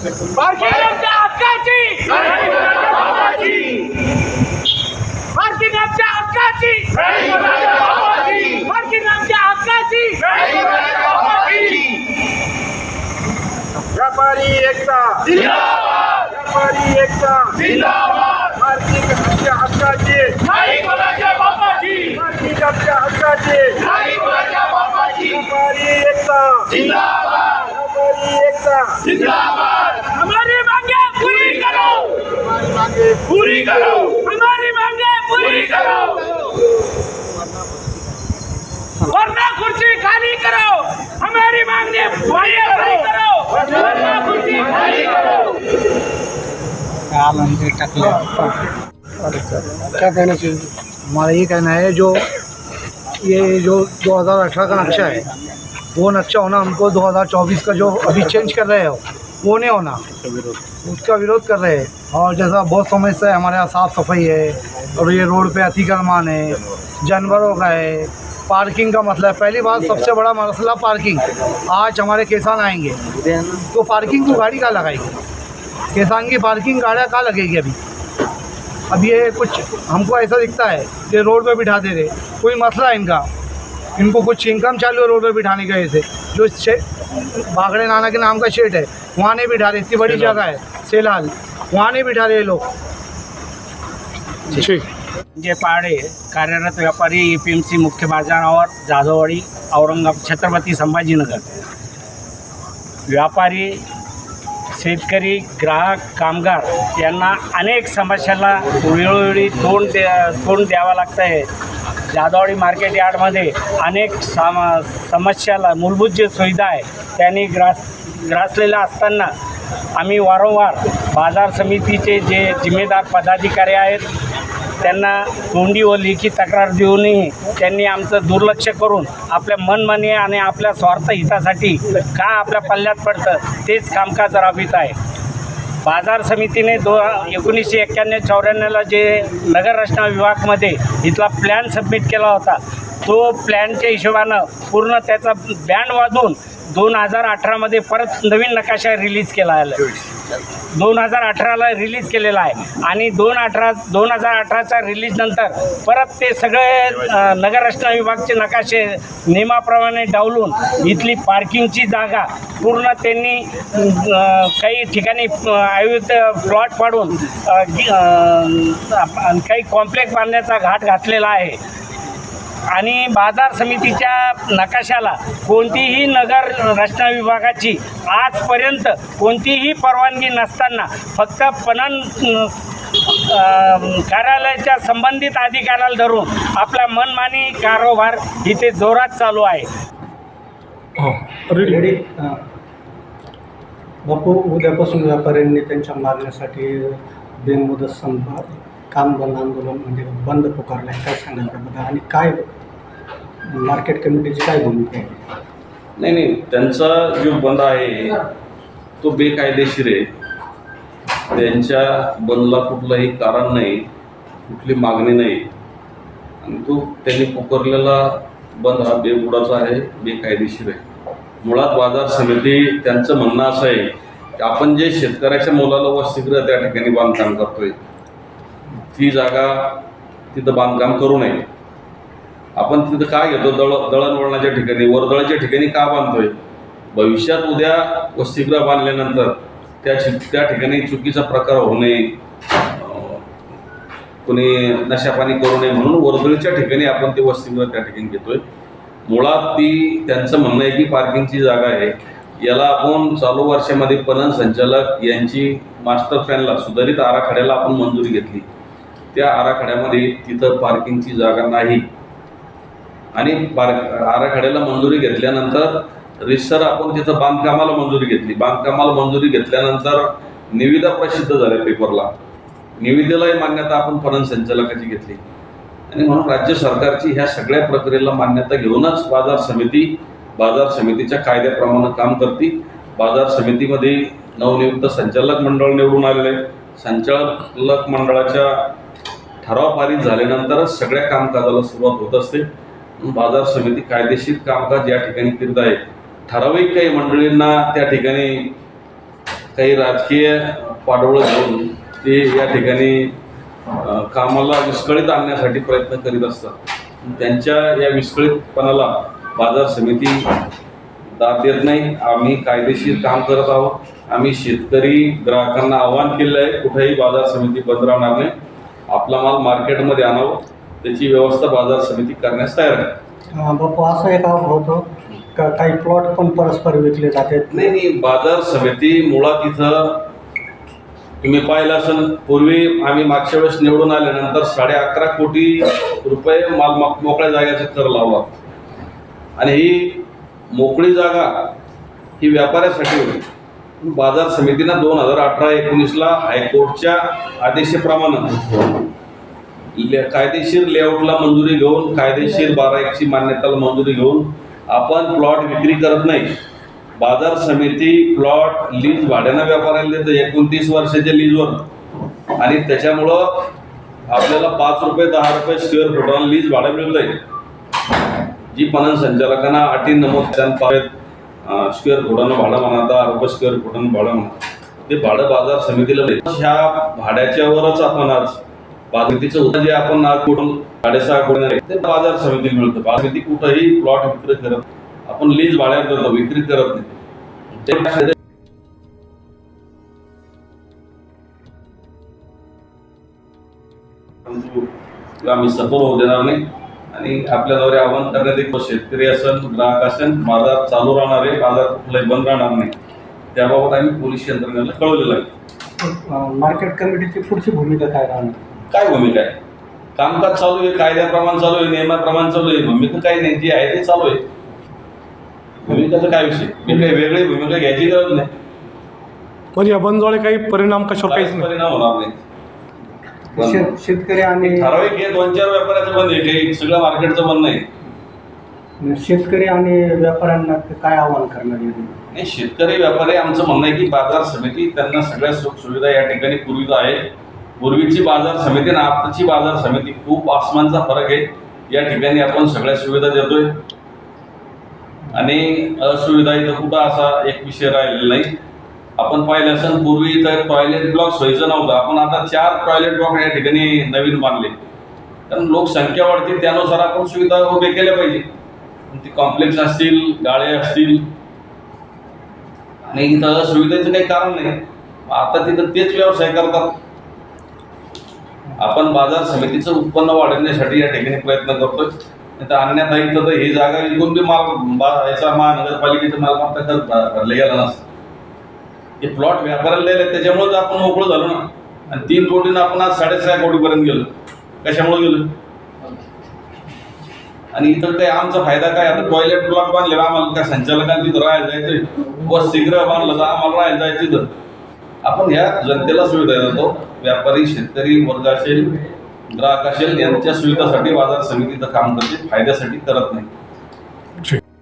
Parking आमच्या हक्काची! Parking हक्काची! पार्किंग हक्काची! व्यापारी एकता! व्यापारी एकता! पार्किंग आमच्या हक्काचे! नाही आमच्या हक्काचे! व्यापारी एकता! व्यापारी एकता! जिंदाबाद हमारी मांगे पूरी करो। हमारी मांगे पूरी करो। हमारी मांगे पूरी करो। वरना कुर्सी खाली करो। हमारी मांगे मांगे पूरी करो। वरना कुर्सी खाली करो। क्या कहना चाहिए? हमारा ये कहना है जो ये जो 2018 का नक्शा है वो नक्शा होना हमको 2024 का जो अभी चेंज कर रहे हो वो नहीं होना। उसका विरोध। कर रहे हैं। और जैसा बहुत समस्या है हमारे यहाँ साफ़ सफ़ाई है और ये रोड पे अतिक्रमण है जानवरों का है। पार्किंग का मसला है पहली बात सबसे बड़ा मसला पार्किंग। आज हमारे किसान आएँगे। तो पार्किंग को गाड़ी कहाँ लगाएगी? किसान की पार्किंग गाड़ियाँ कहाँ लगेगी अभी? अब ये कुछ हमको ऐसा दिखता है कि रोड पे बिठा दे रहे कोई मसला है इनका? इनको कुछ इनकम चालू है रोड पे बिठाने की वजह से जो शे बागड़े नाना के नाम का शेड है वहाँ नहीं बिठा रहे इतनी बड़ी जगह है सेलाल. वहाँ नहीं बिठा रहे लोग जे. पाडे कार्यरत व्यापारी ए पी एम सी मुख्य बाजारावर जाधववाडी औरंगाबाद छत्रपती संभाजीनगर. व्यापारी शेतकरी ग्राहक कामगार यांना अनेक समस्याला वेळोवेळी तोंड दे तोंड द्यावं लागतं आहे जादवाडी मार्केट यार्डमध्ये अनेक साम समस्याला मूलभूत जे सुविधा आहे त्यांनी ग्रास ग्रासलेल्या असताना आम्ही वारंवार बाजार समितीचे जे जिम्मेदार पदाधिकारी आहेत त्यांना तोंडी व लेखी तक्रार देऊनही त्यांनी आमचं दुर्लक्ष करून आपल्या मनमानी आणि आपल्या स्वार्थ हितासाठी का आपल्या पल्ल्यात पडतं तेच कामकाज राबवित आहे. बाजार समितीने दो एकोणीसशे एक्क्याण्णव चौऱ्याण्णवला जे नगर रचना विभागमध्ये इथला प्लॅन सबमिट केला होता तो प्लॅनच्या हिशोबानं पूर्ण त्याचा बँड वाजवून दोन हजार अठरामध्ये परत नवीन नकाशा रिलीज केला आहे दोन हजार अठराला रिलीज केलेला आहे. आणि दोन अठरा दोन हजार अठराच्या रिलीजनंतर परत ते सगळे नगररचना विभागचे नकाशे नियमाप्रमाणे डावलून इथली पार्किंगची जागा पूर्ण त्यांनी काही ठिकाणी आयुर्वेद प्लॉट पाडून काही कॉम्प्लेक्स बांधण्याचा घाट घातलेला आहे. आणि बाजार समितीच्या नकाशाला कोणतीही नगर रचना विभागाची आजपर्यंत कोणतीही परवानगी नसताना फक्त पणन कार्यालयाच्या संबंधित अधिकाऱ्याला धरून आपला मनमानी कारोबार इथे जोरात चालू आहे. रेडी बापू उद्यापासून व्यापाऱ्यांनी त्यांच्या मागण्यासाठी बेमुदत संप काम बंद आंदोलन म्हणजे बंद पुकारलं आहे काय सांगाल त्याबद्दल? आणि काय मार्केट कमिटीची काय भूमिका आहे? नाही नाही त्यांचा जो बंद आहे तो बेकायदेशीर आहे. त्यांच्या बंदला कुठलंही कारण नाही कुठली मागणी नाही. आणि तो त्यांनी पुकारलेला बंद हा बेबुडाचा आहे बेकायदेशीर आहे. मुळात बाजार समिती त्यांचं म्हणणं असं आहे की आपण जे शेतकऱ्याच्या मुलाला वसतिगृह त्या ठिकाणी बांधकाम करतोय ती जागा तिथं बांधकाम करू नये. आपण तिथं का घेतो दळ दळणवळणाच्या ठिकाणी वर्दळाच्या ठिकाणी का बांधतोय? भविष्यात उद्या वसतिगृह बांधल्यानंतर त्या त्या ठिकाणी चुकीचा प्रकार होऊ नये. कोणी नशापाणी करू नये म्हणून वर्दळीच्या ठिकाणी आपण ते वसतिगृह त्या ठिकाणी घेतोय. मुळात ती त्यांचं म्हणणं आहे की पार्किंगची जागा आहे. याला आपण चालू वर्षामध्ये पणन संचालक यांची मास्टर प्लॅनला सुधारित आराखड्याला आपण मंजुरी घेतली. त्या आराखड्यामध्ये तिथं पार्किंगची जागा नाही. आणि बार आराखड्याला मंजुरी घेतल्यानंतर रिसर आपण तिथं बांधकामाला मंजुरी घेतली. बांधकामाला मंजुरी घेतल्यानंतर निविदा प्रसिद्ध झाल्या पेपरला. निविदेलाही मान्यता आपण पणन संचालकाची घेतली. आणि म्हणून राज्य सरकारची ह्या सगळ्या प्रक्रियेला मान्यता घेऊनच बाजार समिती बाजार समितीच्या कायद्याप्रमाणे काम करते. बाजार समितीमध्ये नवनियुक्त संचालक मंडळ निवडून आलेले. संचालक मंडळाच्या ठराव पारित झाल्यानंतरच सगळ्या कामकाजाला सुरुवात होत असते. बाजार समिती कायदेशीर कामकाज या ठिकाणी करीत आहे. ठराविक काही मंडळींना त्या ठिकाणी काही राजकीय पाठबळ घेऊन ते या ठिकाणी कामाला विस्कळीत आणण्यासाठी प्रयत्न करीत असतात. त्यांच्या या विस्कळीतपणाला बाजार समिती दाद देत नाही. आम्ही कायदेशीर काम करत आहोत. आम्ही शेतकरी ग्राहकांना आवाहन केलं आहे कुठेही बाजार समिती बंद राहणार नाही. आपला माल मार्केटमध्ये आणावं. त्याची व्यवस्था बाजार समिती करण्यास तयार आहे. बापू असं एक होतं. का काही प्लॉट पण परस्पर विकले जातात? नाही नाही बाजार समिती मुळात इथं तुम्ही पाहिलं असेल पूर्वी आम्ही मागच्या वेळेस निवडून आल्यानंतर साडे अकरा कोटी रुपये माल मोकळ्या जागेचा कर लावला आणि ही मोकळी जागा ही व्यापाऱ्यासाठी होती. बाजार समितीनं दोन हजार अठरा एकोणीसला हायकोर्टच्या आदेशाप्रमाणे ले- कायदेशीर लेआउटला मंजुरी घेऊन कायदेशीर बारा एकची मान्यताला मंजुरी घेऊन आपण प्लॉट विक्री करत नाही. बाजार समिती प्लॉट लीज भाड्यानं व्यापाऱ्याला देतं एकोणतीस वर्षाच्या लीजवर. आणि त्याच्यामुळं आपल्याला पाच रुपये दहा रुपये स्क्वेअर फुटाला लीज भाडं मिळतंय. जी पणन संचालकांना अटी नमूद स्क्वेअर फुटानं भाडं म्हणा दहा रुपये स्क्वेअर फुटानं भाडं म्हणा ते भाडं बाजार समितीला ह्या भाड्याच्यावरच आपण आज बाजारतीचं उत्तर जे आपण आज कुठून साडेसहा कोटी ते बाजार समिती मिळतं बाजार कुठंही प्लॉट विक्री करत आपण लीज भाड्यात करतो विक्री करत नाही. आम्ही सफल होऊ देणार नाही. आणि आपल्याद्वारे आव्हान करण्यात एक शेतकरी असेल ग्राहक असेल बाजार चालू राहणार आहे बाजार कुठलाही बंद राहणार नाही. त्याबाबत आम्ही पोलीस यंत्रणेला कळवलेलं आहे. मार्केट कमिटीची पुढची भूमिका काय राहणार? काय भूमिका आहे? कामकाज चालू आहे कायद्याप्रमाणे चालू आहे नियमाप्रमाणे चालू आहे भूमिका काही नाही जी आहे ते चालू आहे. भूमिकाचा काय विषय? मी काही वेगळी भूमिका घ्यायची गरज नाही. पण या काही परिणाम कशावर काहीच काहीच नाही. परिणाम होणार नाही. बंद. शेत शेतकरी आणि ठराविक हे दोन चार व्यापाऱ्याचं बंद आहे काही सगळं मार्केटचं बंद नाही. शेतकरी आणि व्यापाऱ्यांना काय आव्हान करणार आहे? नाही शेतकरी व्यापारी आमचं म्हणणं आहे की बाजार समिती त्यांना सगळ्या सुख सुविधा या ठिकाणी पूर्वीच आहे. पूर्वीची बाजार समिती आणि आताची बाजार समिती खूप आसमानचा फरक आहे. या ठिकाणी आपण सगळ्या सुविधा देतोय. आणि असुविधा इथं कुठं असा एक विषय राहिलेला नाही. आपण पाहिलं असेल पूर्वी इथं टॉयलेट ब्लॉक सोयीचं नव्हतं. आपण आता चार टॉयलेट ब्लॉक या ठिकाणी नवीन बांधले. कारण लोकसंख्या वाढते त्यानुसार आपण सुविधा उभे केल्या पाहिजे. ती कॉम्प्लेक्स असतील गाळे असतील आणि इथं सुविधेचं काही कारण नाही. आता तिथं तेच व्यवसाय करतात. आपण बाजार समितीचं उत्पन्न वाढवण्यासाठी या ठिकाणी प्रयत्न करतोय. नाही तर अन्यथा इथं तर ही जागा विकून बी माल याचा महानगरपालिकेचा मालमत्ता खर्च भरले गेला नसतं. हे प्लॉट व्यापाऱ्याला दिले त्याच्यामुळेच आपण मोकळं झालो ना. आणि तीन कोटीनं आपण आज साडेसहा कोटीपर्यंत गेलो. कशामुळे गेलो? आणि इथं काही आमचा फायदा काय? आता टॉयलेट ब्लॉक बांधले आम्हाला काय संचालकांना तिथं राहायला जायचंय? व शीघ्र बांधलं तर आम्हाला राहायला जायचं तर आपण ह्या जनतेला सुविधा देतो. व्यापारी शेतकरी वर्ग असेल ग्राहक असेल यांच्या सुविधासाठी बाजार समितीचं काम करते. फायद्यासाठी करत नाही.